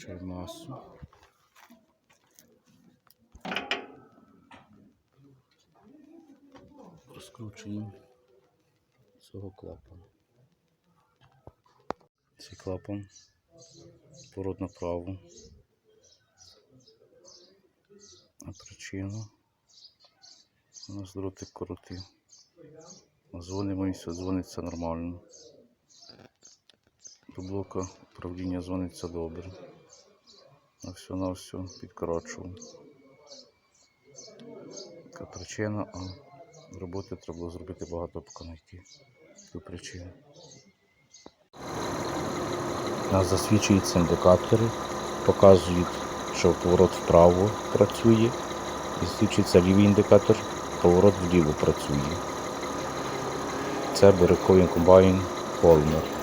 Включай масу. Розкручуємо цього клапана. Цей клапан поворот направо. А причина у нас дротик коротив. Дзвонимо і все дзвониться нормально. До блока управління дзвониться добре. На все на все підкорочував. Така причина, а роботи треба було зробити багато поки знайти ту причину. У нас засвічуються індикатори, показують, що поворот вправо працює, і свічиться лівий індикатор, поворот вліво працює. Це буряковий комбайн Холмер.